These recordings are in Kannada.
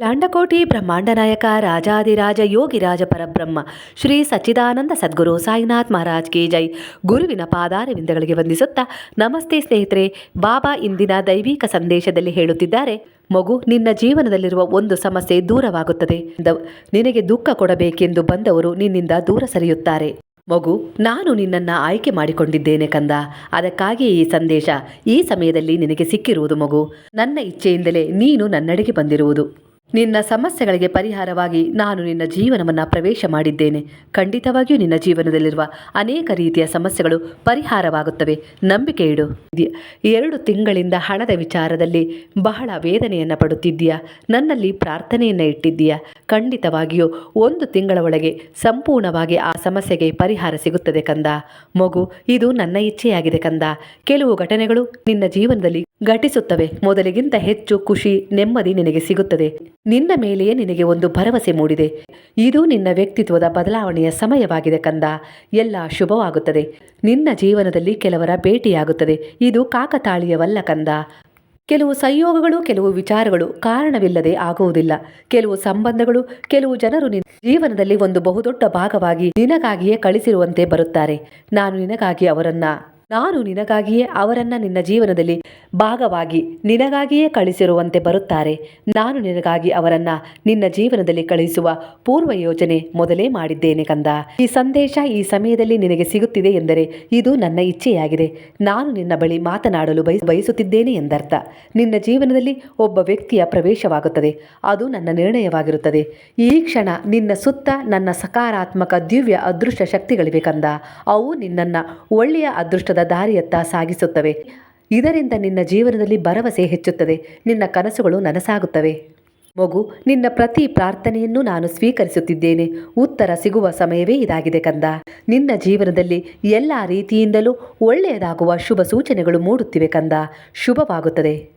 ಲಾಂಡಕೋಟಿ ಬ್ರಹ್ಮಾಂಡ ನಾಯಕ ರಾಜಾದಿರಾಜ ಯೋಗಿರಾಜ ಪರಬ್ರಹ್ಮ, ಶ್ರೀ ಸಚ್ಚಿದಾನಂದ ಸದ್ಗುರು ಸಾಯಿನಾಥ್ ಮಹಾರಾಜ್ ಕಿ ಜೈ. ಗುರುವಿನ ಪಾದಾರವಿಂದಗಳಿಗೆ ವಂದಿಸುತ್ತಾ ನಮಸ್ತೆ ಸ್ನೇಹಿತರೆ, ಬಾಬಾ ಇಂದಿನ ದೈವಿಕ ಸಂದೇಶದಲ್ಲಿ ಹೇಳುತ್ತಿದ್ದಾರೆ, ಮಗು ನಿನ್ನ ಜೀವನದಲ್ಲಿರುವ ಒಂದು ಸಮಸ್ಯೆ ದೂರವಾಗುತ್ತದೆ. ನಿನಗೆ ದುಃಖ ಕೊಡಬೇಕೆಂದು ಬಂದವರು ನಿನ್ನಿಂದ ದೂರ ಸರಿಯುತ್ತಾರೆ. ಮಗು, ನಾನು ನಿನ್ನನ್ನು ಆಯ್ಕೆ ಮಾಡಿಕೊಂಡಿದ್ದೇನೆ ಕಂದ. ಅದಕ್ಕಾಗಿ ಈ ಸಂದೇಶ, ಈ ಸಮಯದಲ್ಲಿ ನಿನಗೆ ಸಿಕ್ಕಿರುವುದು ಮಗು. ನನ್ನ ಇಚ್ಛೆಯಿಂದಲೇ ನೀನು ನನ್ನಡೆಗೆ ಬಂದಿರುವುದು. ನಿನ್ನ ಸಮಸ್ಯೆಗಳಿಗೆ ಪರಿಹಾರವಾಗಿ ನಾನು ನಿನ್ನ ಜೀವನವನ್ನು ಪ್ರವೇಶ ಮಾಡಿದ್ದೇನೆ. ಖಂಡಿತವಾಗಿಯೂ ನಿನ್ನ ಜೀವನದಲ್ಲಿರುವ ಅನೇಕ ರೀತಿಯ ಸಮಸ್ಯೆಗಳು ಪರಿಹಾರವಾಗುತ್ತವೆ. ನಂಬಿಕೆ ಇಡು. ಎರಡು ತಿಂಗಳಿಂದ ಹಣದ ವಿಚಾರದಲ್ಲಿ ಬಹಳ ವೇದನೆಯನ್ನು ಪಡುತ್ತಿದ್ದೀಯಾ? ನನ್ನಲ್ಲಿ ಪ್ರಾರ್ಥನೆಯನ್ನು ಇಟ್ಟಿದ್ದೀಯಾ? ಖಂಡಿತವಾಗಿಯೂ ಒಂದು ತಿಂಗಳ ಒಳಗೆ ಸಂಪೂರ್ಣವಾಗಿ ಆ ಸಮಸ್ಯೆಗೆ ಪರಿಹಾರ ಸಿಗುತ್ತದೆ ಕಂದ. ಮಗು, ಇದು ನನ್ನ ಇಚ್ಛೆಯಾಗಿದೆ ಕಂದ. ಕೆಲವು ಘಟನೆಗಳು ನಿನ್ನ ಜೀವನದಲ್ಲಿ ಘಟಿಸುತ್ತವೆ. ಮೊದಲಿಗಿಂತ ಹೆಚ್ಚು ಖುಷಿ, ನೆಮ್ಮದಿ ನಿನಗೆ ಸಿಗುತ್ತದೆ. ನಿನ್ನ ಮೇಲೆಯೇ ನಿನಗೆ ಒಂದು ಭರವಸೆ ಮೂಡಿದೆ. ಇದು ನಿನ್ನ ವ್ಯಕ್ತಿತ್ವದ ಬದಲಾವಣೆಯ ಸಮಯವಾಗಿದೆ ಕಂದ. ಎಲ್ಲ ಶುಭವಾಗುತ್ತದೆ. ನಿನ್ನ ಜೀವನದಲ್ಲಿ ಕೆಲವರ ಭೇಟಿಯಾಗುತ್ತದೆ. ಇದು ಕಾಕತಾಳೀಯವಲ್ಲ ಕಂದ. ಕೆಲವು ಸಂಯೋಗಗಳು, ಕೆಲವು ವಿಚಾರಗಳು ಕಾರಣವಿಲ್ಲದೆ ಆಗುವುದಿಲ್ಲ. ಕೆಲವು ಸಂಬಂಧಗಳು, ಕೆಲವು ಜನರು ನಿನ್ನ ಜೀವನದಲ್ಲಿ ಒಂದು ಬಹುದೊಡ್ಡ ಭಾಗವಾಗಿ ನಿನಗಾಗಿಯೇ ಕಳಿಸಿರುವಂತೆ ಬರುತ್ತಾರೆ. ನಾನು ನಿನಗಾಗಿ ಅವರನ್ನ ನಾನು ನಿನಗಾಗಿಯೇ ಅವರನ್ನ ನಿನ್ನ ಜೀವನದಲ್ಲಿ ಭಾಗವಾಗಿ ನಿನಗಾಗಿಯೇ ಕಳಿಸಿರುವಂತೆ ಬರುತ್ತಾರೆ. ನಾನು ನಿನಗಾಗಿ ಅವರನ್ನ ನಿನ್ನ ಜೀವನದಲ್ಲಿ ಕಳಿಸುವ ಪೂರ್ವ ಯೋಜನೆ ಮೊದಲೇ ಮಾಡಿದ್ದೇನೆ ಕಂದ. ಈ ಸಂದೇಶ ಈ ಸಮಯದಲ್ಲಿ ನಿನಗೆ ಸಿಗುತ್ತಿದೆ ಎಂದರೆ ಇದು ನನ್ನ ಇಚ್ಛೆಯಾಗಿದೆ. ನಾನು ನಿನ್ನ ಬಳಿ ಮಾತನಾಡಲು ಬಯಸ್, ಬಯಸುತ್ತಿದ್ದೇನೆ ಎಂದರ್ಥ. ನಿನ್ನ ಜೀವನದಲ್ಲಿ ಒಬ್ಬ ವ್ಯಕ್ತಿಯ ಪ್ರವೇಶವಾಗುತ್ತದೆ. ಅದು ನನ್ನ ನಿರ್ಣಯವಾಗಿರುತ್ತದೆ. ಈ ಕ್ಷಣ ನಿನ್ನ ಸುತ್ತ ನನ್ನ ಸಕಾರಾತ್ಮಕ ದಿವ್ಯ ಅದೃಷ್ಟ ಶಕ್ತಿಗಳಿವೆ ಕಂದ. ಅವು ನಿನ್ನನ್ನು ಒಳ್ಳೆಯ ಅದೃಷ್ಟದ ದಾರಿಯತ್ತ ಸಾಗಿಸುತ್ತವೆ. ಇದರಿಂದ ನಿನ್ನ ಜೀವನದಲ್ಲಿ ಭರವಸೆ ಹೆಚ್ಚುತ್ತದೆ. ನಿನ್ನ ಕನಸುಗಳು ನನಸಾಗುತ್ತವೆ. ಮಗು, ನಿನ್ನ ಪ್ರತಿ ಪ್ರಾರ್ಥನೆಯನ್ನು ನಾನು ಸ್ವೀಕರಿಸುತ್ತಿದ್ದೇನೆ. ಉತ್ತರ ಸಿಗುವ ಸಮಯವೇ ಇದಾಗಿದೆ ಕಂದ. ನಿನ್ನ ಜೀವನದಲ್ಲಿ ಎಲ್ಲ ರೀತಿಯಿಂದಲೂ ಒಳ್ಳೆಯದಾಗುವ ಶುಭ ಸೂಚನೆಗಳು ಮೂಡುತ್ತಿವೆ ಕಂದ. ಶುಭವಾಗುತ್ತದೆ.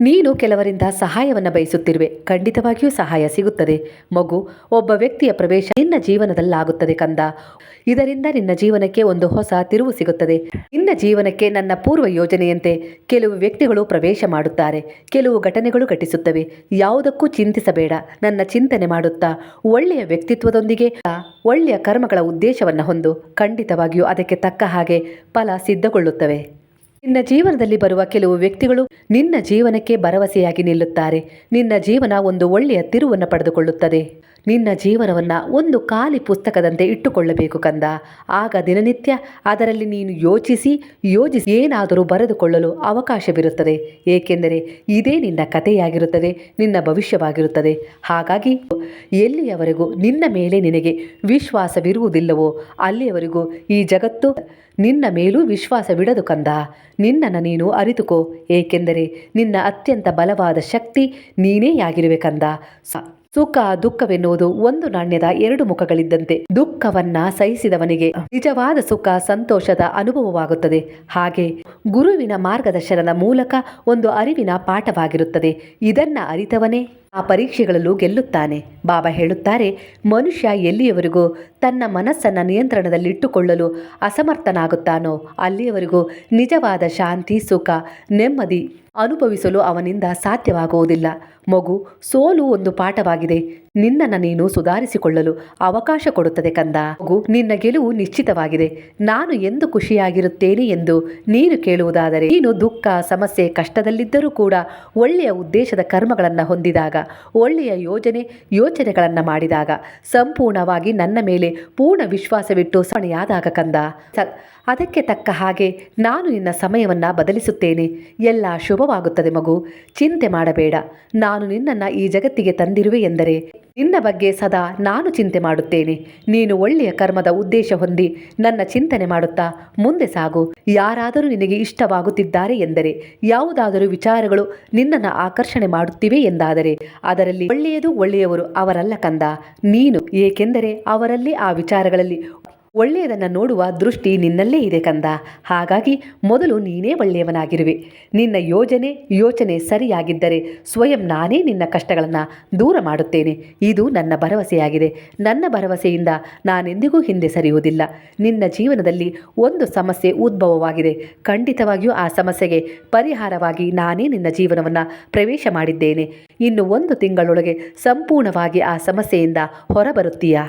ನೀನು ಕೆಲವರಿಂದ ಸಹಾಯವನ್ನು ಬಯಸುತ್ತಿರುವೆ. ಖಂಡಿತವಾಗಿಯೂ ಸಹಾಯ ಸಿಗುತ್ತದೆ. ಮಗು, ಒಬ್ಬ ವ್ಯಕ್ತಿಯ ಪ್ರವೇಶ ನಿನ್ನ ಜೀವನದಲ್ಲಾಗುತ್ತದೆ ಕಂದ. ಇದರಿಂದ ನಿನ್ನ ಜೀವನಕ್ಕೆ ಒಂದು ಹೊಸ ತಿರುವು ಸಿಗುತ್ತದೆ. ನಿನ್ನ ಜೀವನಕ್ಕೆ ನನ್ನ ಪೂರ್ವ ಯೋಜನೆಯಂತೆ ಕೆಲವು ವ್ಯಕ್ತಿಗಳು ಪ್ರವೇಶ ಮಾಡುತ್ತಾರೆ. ಕೆಲವು ಘಟನೆಗಳು ಘಟಿಸುತ್ತವೆ. ಯಾವುದಕ್ಕೂ ಚಿಂತಿಸಬೇಡ. ನನ್ನ ಚಿಂತನೆ ಮಾಡುತ್ತಾ. ಒಳ್ಳೆಯ ವ್ಯಕ್ತಿತ್ವದೊಂದಿಗೆ ಒಳ್ಳೆಯ ಕರ್ಮಗಳ ಉದ್ದೇಶವನ್ನು ಹೊಂದು ಖಂಡಿತವಾಗಿಯೂ ಅದಕ್ಕೆ ತಕ್ಕ ಹಾಗೆ ಫಲ ಸಿದ್ಧಗೊಳ್ಳುತ್ತವೆ. ನಿನ್ನ ಜೀವನದಲ್ಲಿ ಬರುವ ಕೆಲವು ವ್ಯಕ್ತಿಗಳು ನಿನ್ನ ಜೀವನಕ್ಕೆ ಭರವಸೆಯಾಗಿ ನಿಲ್ಲುತ್ತಾರೆ. ನಿನ್ನ ಜೀವನ ಒಂದು ಒಳ್ಳೆಯ ತಿರುವನ್ನು ಪಡೆದುಕೊಳ್ಳುತ್ತದೆ. ನಿನ್ನ ಜೀವನವನ್ನು ಒಂದು ಖಾಲಿ ಪುಸ್ತಕದಂತೆ ಇಟ್ಟುಕೊಳ್ಳಬೇಕು ಕಂದ. ಆಗ ದಿನನಿತ್ಯ ಅದರಲ್ಲಿ ನೀನು ಯೋಚಿಸಿ, ಯೋಜಿಸಿ ಏನಾದರೂ ಬರೆದುಕೊಳ್ಳಲು ಅವಕಾಶವಿರುತ್ತದೆ. ಏಕೆಂದರೆ ಇದೇ ನಿನ್ನ ಕಥೆಯಾಗಿರುತ್ತದೆ, ನಿನ್ನ ಭವಿಷ್ಯವಾಗಿರುತ್ತದೆ. ಹಾಗಾಗಿ ಎಲ್ಲಿಯವರೆಗೂ ನಿನ್ನ ಮೇಲೆ ನಿನಗೆ ವಿಶ್ವಾಸವಿರುವುದಿಲ್ಲವೋ, ಅಲ್ಲಿಯವರೆಗೂ ಈ ಜಗತ್ತು ನಿನ್ನ ಮೇಲೂ ವಿಶ್ವಾಸವಿಡದು ಕಂದ. ನಿನ್ನನ್ನು ನೀನು ಅರಿತುಕೋ, ಏಕೆಂದರೆ ನಿನ್ನ ಅತ್ಯಂತ ಬಲವಾದ ಶಕ್ತಿ ನೀನೇ ಆಗಿರುವೆ ಕಂದ ಸುಖ, ದುಃಖವೆನ್ನುವುದು ಒಂದು ನಾಣ್ಯದ ಎರಡು ಮುಖಗಳಿದ್ದಂತೆ. ದುಃಖವನ್ನ ಸಹಿಸಿದವನಿಗೆ ನಿಜವಾದ ಸುಖ, ಸಂತೋಷದ ಅನುಭವವಾಗುತ್ತದೆ. ಹಾಗೆ ಗುರುವಿನ ಮಾರ್ಗದರ್ಶನದ ಮೂಲಕ ಒಂದು ಅರಿವಿನ ಪಾಠವಾಗಿರುತ್ತದೆ. ಇದನ್ನ ಅರಿತವನೇ ಆ ಪರೀಕ್ಷೆಗಳಲ್ಲೂ ಗೆಲ್ಲುತ್ತಾನೆ. ಬಾಬಾ ಹೇಳುತ್ತಾರೆ, ಮನುಷ್ಯ ಎಲ್ಲಿಯವರೆಗೂ ತನ್ನ ಮನಸ್ಸನ್ನು ನಿಯಂತ್ರಣದಲ್ಲಿಟ್ಟುಕೊಳ್ಳಲು ಅಸಮರ್ಥನಾಗುತ್ತಾನೋ, ಅಲ್ಲಿಯವರೆಗೂ ನಿಜವಾದ ಶಾಂತಿ, ಸುಖ, ನೆಮ್ಮದಿ ಅನುಭವಿಸಲು ಅವನಿಂದ ಸಾಧ್ಯವಾಗುವುದಿಲ್ಲ. ಮಗು ಸೋಲು ಒಂದು ಪಾಠವಾಗಿದೆ. ನಿನ್ನನ್ನು ನೀನು ಸುಧಾರಿಸಿಕೊಳ್ಳಲು ಅವಕಾಶ ಕೊಡುತ್ತದೆ ಕಂದ. ಹಾಗೂ ನಿನ್ನ ಗೆಲುವು ನಿಶ್ಚಿತವಾಗಿದೆ. ನಾನು ಎಂದು ಖುಷಿಯಾಗಿರುತ್ತೇನೆ ಎಂದು ನೀನು ಕೇಳುವುದಾದರೆ, ನೀನು ದುಃಖ, ಸಮಸ್ಯೆ, ಕಷ್ಟದಲ್ಲಿದ್ದರೂ ಕೂಡ ಒಳ್ಳೆಯ ಉದ್ದೇಶದ ಕರ್ಮಗಳನ್ನು ಹೊಂದಿದಾಗ, ಒಳ್ಳೆಯ ಯೋಜನೆ, ಯೋಚನೆಗಳನ್ನು ಮಾಡಿದಾಗ ಸಂಪೂರ್ಣವಾಗಿ ನನ್ನ ಮೇಲೆ ಪೂರ್ಣ ವಿಶ್ವಾಸವಿಟ್ಟು ಸಣೆಯಾದಾಗ ಕಂದ. ಅದಕ್ಕೆ ತಕ್ಕ ಹಾಗೆ ನಾನು ನಿನ್ನ ಸಮಯವನ್ನು ಬದಲಿಸುತ್ತೇನೆ. ಎಲ್ಲ ಶುಭವಾಗುತ್ತದೆ ಮಗು. ಚಿಂತೆ ಮಾಡಬೇಡ. ನಾನು ನಿನ್ನನ್ನು ಈ ಜಗತ್ತಿಗೆ ತಂದಿರುವೆ ಎಂದರೆ ನಿನ್ನ ಬಗ್ಗೆ ಸದಾ ನಾನು ಚಿಂತೆ ಮಾಡುತ್ತೇನೆ. ನೀನು ಒಳ್ಳೆಯ ಕರ್ಮದ ಉದ್ದೇಶ ಹೊಂದಿ ನನ್ನ ಚಿಂತನೆ ಮಾಡುತ್ತಾ ಮುಂದೆ ಸಾಗು. ಯಾರಾದರೂ ನಿನಗೆ ಇಷ್ಟವಾಗುತ್ತಿದ್ದಾರೆ ಎಂದರೆ ಯಾವುದಾದರೂ ವಿಚಾರಗಳು ನಿನ್ನನ್ನು ಆಕರ್ಷಣೆ ಮಾಡುತ್ತಿವೆ ಎಂದಾದರೆ ಅದರಲ್ಲಿ ಒಳ್ಳೆಯದು ಒಳ್ಳೆಯವರು ಅವರಲ್ಲ ಕಂದ. ನೀನು ಏಕೆಂದರೆ ಅವರಲ್ಲಿ ಆ ವಿಚಾರಗಳಲ್ಲಿ ಒಳ್ಳೆಯದನ್ನು ನೋಡುವ ದೃಷ್ಟಿ ನಿನ್ನಲ್ಲೇ ಇದೆ ಕಂದ. ಹಾಗಾಗಿ ಮೊದಲು ನೀನೇ ಒಳ್ಳೆಯವನಾಗಿರುವೆ. ನಿನ್ನ ಯೋಜನೆ, ಯೋಚನೆ ಸರಿಯಾಗಿದ್ದರೆ ಸ್ವಯಂ ನಾನೇ ನಿನ್ನ ಕಷ್ಟಗಳನ್ನು ದೂರ ಮಾಡುತ್ತೇನೆ. ಇದು ನನ್ನ ಭರವಸೆಯಾಗಿದೆ. ನನ್ನ ಭರವಸೆಯಿಂದ ನಾನೆಂದಿಗೂ ಹಿಂದೆ ಸರಿಯುವುದಿಲ್ಲ. ನಿನ್ನ ಜೀವನದಲ್ಲಿ ಒಂದು ಸಮಸ್ಯೆ ಉದ್ಭವವಾಗಿದೆ. ಖಂಡಿತವಾಗಿಯೂ ಆ ಸಮಸ್ಯೆಗೆ ಪರಿಹಾರವಾಗಿ ನಾನೇ ನಿನ್ನ ಜೀವನವನ್ನು ಪ್ರವೇಶ ಮಾಡಿದ್ದೇನೆ. ಇನ್ನು ಒಂದು ತಿಂಗಳೊಳಗೆ ಸಂಪೂರ್ಣವಾಗಿ ಆ ಸಮಸ್ಯೆಯಿಂದ ಹೊರಬರುತ್ತೀಯಾ?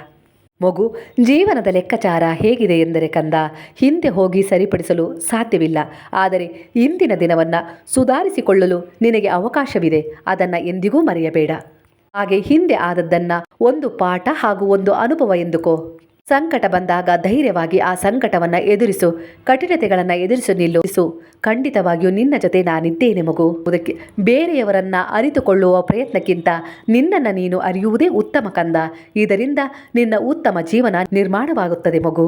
ಮಗು, ಜೀವನದ ಲೆಕ್ಕಾಚಾರ ಹೇಗಿದೆ ಎಂದರೆ ಕಂದ, ಹಿಂದೆ ಹೋಗಿ ಸರಿಪಡಿಸಲು ಸಾಧ್ಯವಿಲ್ಲ. ಆದರೆ ಇಂದಿನ ದಿನವನ್ನು ಸುಧಾರಿಸಿಕೊಳ್ಳಲು ನಿನಗೆ ಅವಕಾಶವಿದೆ. ಅದನ್ನು ಎಂದಿಗೂ ಮರೆಯಬೇಡ. ಹಾಗೆ ಹಿಂದೆ ಆದದ್ದನ್ನು ಒಂದು ಪಾಠ ಹಾಗೂ ಒಂದು ಅನುಭವ ಎಂದುಕೋ. ಸಂಕಟ ಬಂದಾಗ ಧೈರ್ಯವಾಗಿ ಆ ಸಂಕಟವನ್ನ ಎದುರಿಸು, ಕಠಿಣತೆಗಳನ್ನ ಎದುರಿಸು ನಿಲ್ಲಿಸು ಖಂಡಿತವಾಗಿಯೂ ನಿನ್ನ ಜೊತೆ ನಾನಿದ್ದೇನೆ ಮಗು. ಅದಕ್ಕೆ ಬೇರೆಯವರನ್ನ ಅರಿತುಕೊಳ್ಳುವ ಪ್ರಯತ್ನಕ್ಕಿಂತ ನಿನ್ನನ್ನು ನೀನು ಅರಿಯುವುದೇ ಉತ್ತಮ ಕಂದ. ಇದರಿಂದ ನಿನ್ನ ಉತ್ತಮ ಜೀವನ ನಿರ್ಮಾಣವಾಗುತ್ತದೆ ಮಗು.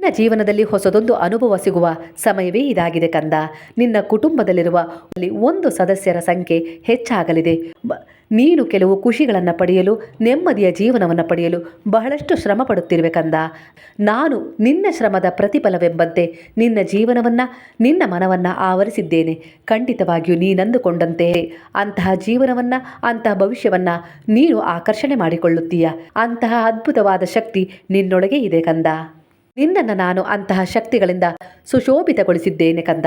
ನಿನ್ನ ಜೀವನದಲ್ಲಿ ಹೊಸದೊಂದು ಅನುಭವ ಸಿಗುವ ಸಮಯವೇ ಇದಾಗಿದೆ ಕಂದ. ನಿನ್ನ ಕುಟುಂಬದಲ್ಲಿರುವ ಒಂದು ಸದಸ್ಯರ ಸಂಖ್ಯೆ ಹೆಚ್ಚಾಗಲಿದೆ. ನೀನು ಕೆಲವು ಖುಷಿಗಳನ್ನು ಪಡೆಯಲು, ನೆಮ್ಮದಿಯ ಜೀವನವನ್ನು ಪಡೆಯಲು ಬಹಳಷ್ಟು ಶ್ರಮ ಪಡುತ್ತಿರುವೆ ಕಂದ ನಾನು ನಿನ್ನ ಶ್ರಮದ ಪ್ರತಿಫಲವೆಂಬಂತೆ ನಿನ್ನ ಜೀವನವನ್ನು, ನಿನ್ನ ಮನವನ್ನು ಆವರಿಸಿದ್ದೇನೆ. ಖಂಡಿತವಾಗಿಯೂ ನೀನಂದುಕೊಂಡಂತೆ ಅಂತಹ ಜೀವನವನ್ನು, ಅಂತಹ ಭವಿಷ್ಯವನ್ನು ನೀನು ಆಕರ್ಷಣೆ ಮಾಡಿಕೊಳ್ಳುತ್ತೀಯ? ಅಂತಹ ಅದ್ಭುತವಾದ ಶಕ್ತಿ ನಿನ್ನೊಳಗೆ ಇದೆ ಕಂದ ನಿನ್ನನ್ನು ನಾನು ಅಂತಹ ಶಕ್ತಿಗಳಿಂದ ಸುಶೋಭಿತಗೊಳಿಸಿದ್ದೇನೆ ಕಂದ.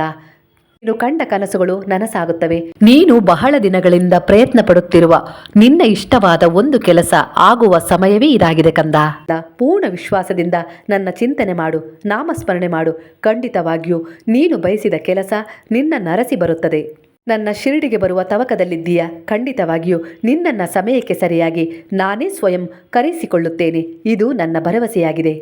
ನೀನು ಕಂಡ ಕನಸುಗಳು ನನಸಾಗುತ್ತವೆ. ನೀನು ಬಹಳ ದಿನಗಳಿಂದ ಪ್ರಯತ್ನ ಪಡುತ್ತಿರುವ ನಿನ್ನ ಇಷ್ಟವಾದ ಒಂದು ಕೆಲಸ ಆಗುವ ಸಮಯವೇ ಇದಾಗಿದೆ ಕಂದ. ಪೂರ್ಣ ವಿಶ್ವಾಸದಿಂದ ನನ್ನ ಚಿಂತನೆ ಮಾಡು, ನಾಮಸ್ಮರಣೆ ಮಾಡು. ಖಂಡಿತವಾಗಿಯೂ ನೀನು ಬಯಸಿದ ಕೆಲಸ ನಿನ್ನ ನರಸಿ ಬರುತ್ತದೆ. ನನ್ನ ಶಿರಡಿಗೆ ಬರುವ ತವಕದಲ್ಲಿದ್ದೀಯ? ಖಂಡಿತವಾಗಿಯೂ ನಿನ್ನನ್ನು ಸಮಯಕ್ಕೆ ಸರಿಯಾಗಿ ನಾನೇ ಸ್ವಯಂ ಕರೆಸಿಕೊಳ್ಳುತ್ತೇನೆ ಇದು ನನ್ನ ಭರವಸೆಯಾಗಿದೆ.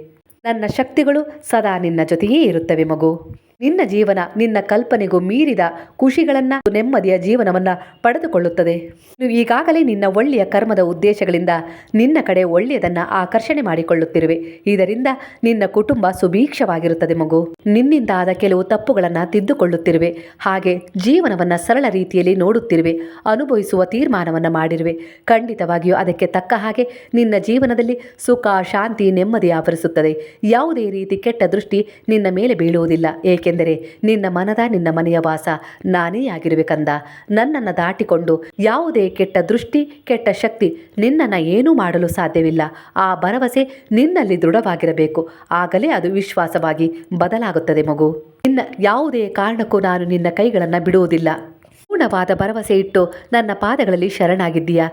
ನನ್ನ ಶಕ್ತಿಗಳು ಸದಾ ನಿನ್ನ ಜೊತೆಯೇ ಇರುತ್ತವೆ ಮಗು. ನಿನ್ನ ಜೀವನ ನಿನ್ನ ಕಲ್ಪನೆಗೂ ಮೀರಿದ ಖುಷಿಗಳನ್ನ ನೆಮ್ಮದಿಯ ಜೀವನವನ್ನ ಪಡೆದುಕೊಳ್ಳುತ್ತದೆ. ನೀವು ಈಗಾಗಲೇ ನಿನ್ನ ಒಳ್ಳೆಯ ಕರ್ಮದ ಉದ್ದೇಶಗಳಿಂದ ನಿನ್ನ ಕಡೆ ಒಳ್ಳೆಯದನ್ನ ಆಕರ್ಷಣೆ ಮಾಡಿಕೊಳ್ಳುತ್ತಿರುವೆ. ಇದರಿಂದ ನಿನ್ನ ಕುಟುಂಬ ಸುಭೀಕ್ಷವಾಗಿರುತ್ತದೆ ಮಗು. ನಿನ್ನಿಂದ ಆದ ಕೆಲವು ತಪ್ಪುಗಳನ್ನ ತಿದ್ದುಕೊಳ್ಳುತ್ತಿರುವೆ. ಹಾಗೆ ಜೀವನವನ್ನ ಸರಳ ರೀತಿಯಲ್ಲಿ ನೋಡುತ್ತಿರುವೆ. ಅನುಭವಿಸುವ ತೀರ್ಮಾನವನ್ನು ಮಾಡಿರುವೆ. ಖಂಡಿತವಾಗಿಯೂ ಅದಕ್ಕೆ ತಕ್ಕ ಹಾಗೆ ನಿನ್ನ ಜೀವನದಲ್ಲಿ ಸುಖ, ಶಾಂತಿ, ನೆಮ್ಮದಿ ಆವರಿಸುತ್ತದೆ. ಯಾವುದೇ ರೀತಿ ಕೆಟ್ಟ ದೃಷ್ಟಿ ನಿನ್ನ ಮೇಲೆ ಬೀಳುವುದಿಲ್ಲ. ಏಕೆಂದರೆ ನಿನ್ನ ಮನದ ನಿನ್ನ ಮನೆಯ ವಾಸ ನಾನೇ ಆಗಿರಬೇಕಂದ ಕಂದ ನನ್ನನ್ನು ದಾಟಿಕೊಂಡು ಯಾವುದೇ ಕೆಟ್ಟ ದೃಷ್ಟಿ, ಕೆಟ್ಟ ಶಕ್ತಿ ನಿನ್ನನ್ನು ಏನೂ ಮಾಡಲು ಸಾಧ್ಯವಿಲ್ಲ. ಆ ಭರವಸೆ ನಿನ್ನಲ್ಲಿ ದೃಢವಾಗಿರಬೇಕು. ಆಗಲೇ ಅದು ವಿಶ್ವಾಸವಾಗಿ ಬದಲಾಗುತ್ತದೆ ಮಗು. ನಿನ್ನ ಯಾವುದೇ ಕಾರಣಕ್ಕೂ ನಾನು ನಿನ್ನ ಕೈಗಳನ್ನು ಬಿಡುವುದಿಲ್ಲ. ಪೂರ್ಣವಾದ ಭರವಸೆ ಇಟ್ಟು ನನ್ನ ಪಾದಗಳಲ್ಲಿ ಶರಣಾಗಿದ್ದೀಯ?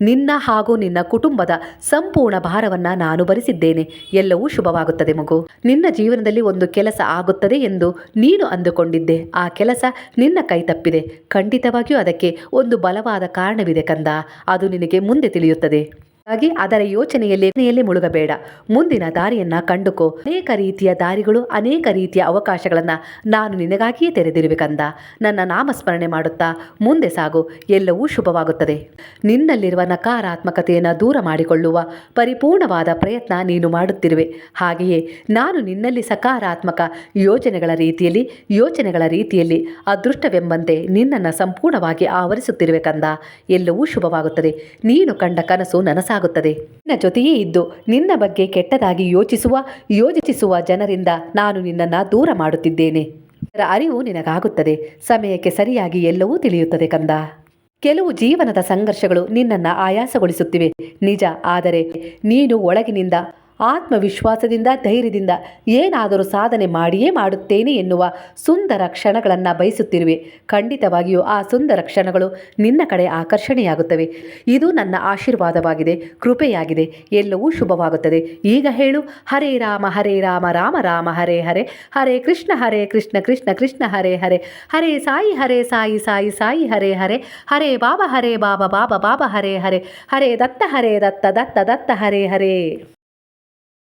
ನಿನ್ನ ಹಾಗೂ ನಿನ್ನ ಕುಟುಂಬದ ಸಂಪೂರ್ಣ ಭಾರವನ್ನು ನಾನು ಭರಿಸಿದ್ದೇನೆ. ಎಲ್ಲವೂ ಶುಭವಾಗುತ್ತದೆ ಮಗು. ನಿನ್ನ ಜೀವನದಲ್ಲಿ ಒಂದು ಕೆಲಸ ಆಗುತ್ತದೆ ಎಂದು ನೀನು ಅಂದುಕೊಂಡಿದ್ದೆ. ಆ ಕೆಲಸ ನಿನ್ನ ಕೈ ತಪ್ಪಿದೆ. ಖಂಡಿತವಾಗಿಯೂ ಅದಕ್ಕೆ ಒಂದು ಬಲವಾದ ಕಾರಣವಿದೆ ಕಂದ. ಅದು ನಿನಗೆ ಮುಂದೆ ತಿಳಿಯುತ್ತದೆ. ಹಾಗಾಗಿ ಅದರ ಯೋಚನೆಯಲ್ಲಿ ಮುಳುಗಬೇಡ. ಮುಂದಿನ ದಾರಿಯನ್ನ ಕಂಡುಕೋ. ಅನೇಕ ರೀತಿಯ ದಾರಿಗಳು, ಅನೇಕ ರೀತಿಯ ಅವಕಾಶಗಳನ್ನು ನಾನು ನಿನಗಾಗಿಯೇ ತೆರೆದಿರುವೆ ಕಂದ ನನ್ನ ನಾಮಸ್ಮರಣೆ ಮಾಡುತ್ತಾ ಮುಂದೆ ಸಾಗು. ಎಲ್ಲವೂ ಶುಭವಾಗುತ್ತದೆ. ನಿನ್ನಲ್ಲಿರುವ ನಕಾರಾತ್ಮಕತೆಯನ್ನು ದೂರ ಮಾಡಿಕೊಳ್ಳುವ ಪರಿಪೂರ್ಣವಾದ ಪ್ರಯತ್ನ ನೀನು ಮಾಡುತ್ತಿರುವೆ. ಹಾಗೆಯೇ ನಾನು ನಿನ್ನಲ್ಲಿ ಸಕಾರಾತ್ಮಕ ಯೋಜನೆಗಳ ರೀತಿಯಲ್ಲಿ, ಯೋಚನೆಗಳ ರೀತಿಯಲ್ಲಿ ಅದೃಷ್ಟವೆಂಬಂತೆ ನಿನ್ನನ್ನು ಸಂಪೂರ್ಣವಾಗಿ ಆವರಿಸುತ್ತಿರುವೆ ಕಂದ ಎಲ್ಲವೂ ಶುಭವಾಗುತ್ತದೆ. ನೀನು ಕಂಡ ಕನಸು ನನಸಾಗುತ್ತದೆ ನಿನ್ನ ಜೊತೆಯೇ ಇದ್ದು ನಿನ್ನ ಬಗ್ಗೆ ಕೆಟ್ಟದಾಗಿ ಯೋಚಿಸುವ ಯೋಚಿಸುವ ಜನರಿಂದ ನಾನು ನಿನ್ನನ್ನು ದೂರ ಮಾಡುತ್ತಿದ್ದೇನೆ. ಇದರ ಅರಿವು ನಿನಗಾಗುತ್ತದೆ. ಸಮಯಕ್ಕೆ ಸರಿಯಾಗಿ ಎಲ್ಲವೂ ತಿಳಿಯುತ್ತದೆ ಕಂದ. ಕೆಲವು ಜೀವನದ ಸಂಘರ್ಷಗಳು ನಿನ್ನನ್ನು ಆಯಾಸಗೊಳಿಸುತ್ತಿವೆ. ನಿಜ, ಆದರೆ ನೀನು ಒಳಗಿನಿಂದ ಆತ್ಮವಿಶ್ವಾಸದಿಂದ, ಧೈರ್ಯದಿಂದ ಏನಾದರೂ ಸಾಧನೆ ಮಾಡಿಯೇ ಮಾಡುತ್ತೇನೆ ಎನ್ನುವ ಸುಂದರ ಕ್ಷಣಗಳನ್ನು ಬಯಸುತ್ತಿರುವೆ. ಖಂಡಿತವಾಗಿಯೂ ಆ ಸುಂದರ ಕ್ಷಣಗಳು ನಿನ್ನ ಕಡೆ ಆಕರ್ಷಣೆಯಾಗುತ್ತವೆ. ಇದು ನನ್ನ ಆಶೀರ್ವಾದವಾಗಿದೆ, ಕೃಪೆಯಾಗಿದೆ, ಎಲ್ಲವೂ ಶುಭವಾಗುತ್ತದೆ. ಈಗ ಹೇಳು, ಹರೇ ರಾಮ ಹರೇ ರಾಮ ರಾಮ ರಾಮ, ಹರೇ ಹರೇ ಹರೇ ಕೃಷ್ಣ ಹರೇ ಕೃಷ್ಣ ಕೃಷ್ಣ ಕೃಷ್ಣ, ಹರೇ ಹರೇ ಹರೇ ಸಾಯಿ ಹರೇ ಸಾಯಿ ಸಾಯಿ ಸಾಯಿ, ಹರೇ ಹರೇ ಹರೇ ಬಾಬಾ ಹರೇ ಬಾಬಾ ಬಾಬಾ ಬಾಬಾ, ಹರೇ ಹರೇ ಹರೇ ದತ್ತ ಹರೇ ದತ್ತ ದತ್ತ ದತ್ತ, ಹರೇ ಹರೇ.